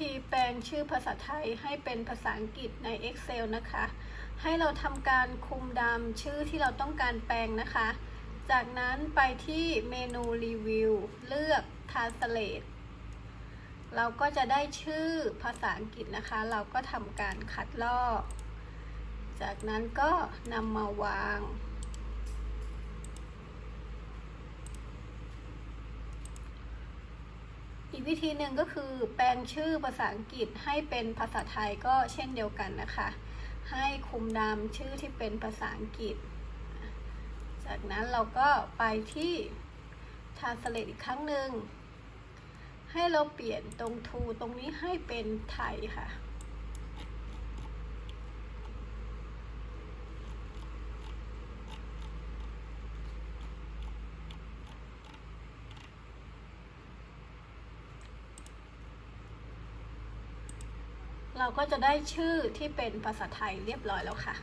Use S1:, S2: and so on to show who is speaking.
S1: ธีแปลงชื่อภาษาไทยให้เป็นภาษาอังกฤษใน Excel นะคะ ให้เราทำการคุมดำชื่อที่เราต้องการแปลงนะคะ จากนั้นไปที่เมนูรีวิวเลือก Translate เราก็จะได้ชื่อภาษาอังกฤษนะคะ เราก็ทำการคัดลอก จากนั้นก็นำมาวาง อีกวิธีหนึ่งก็คือแปลงชื่อภาษาอังกฤษให้เป็นภาษาไทยก็เช่นเดียวกันนะคะ ให้คุมดำชื่อที่เป็นภาษาอังกฤษ จากนั้นเราก็ไปที่ Translate อีกครั้งหนึ่งให้เราเปลี่ยนตรงทูตรงนี้ให้เป็นไทยค่ะ เราก็จะได้ชื่อที่เป็นภาษาไทยเรียบร้อยแล้วค่ะ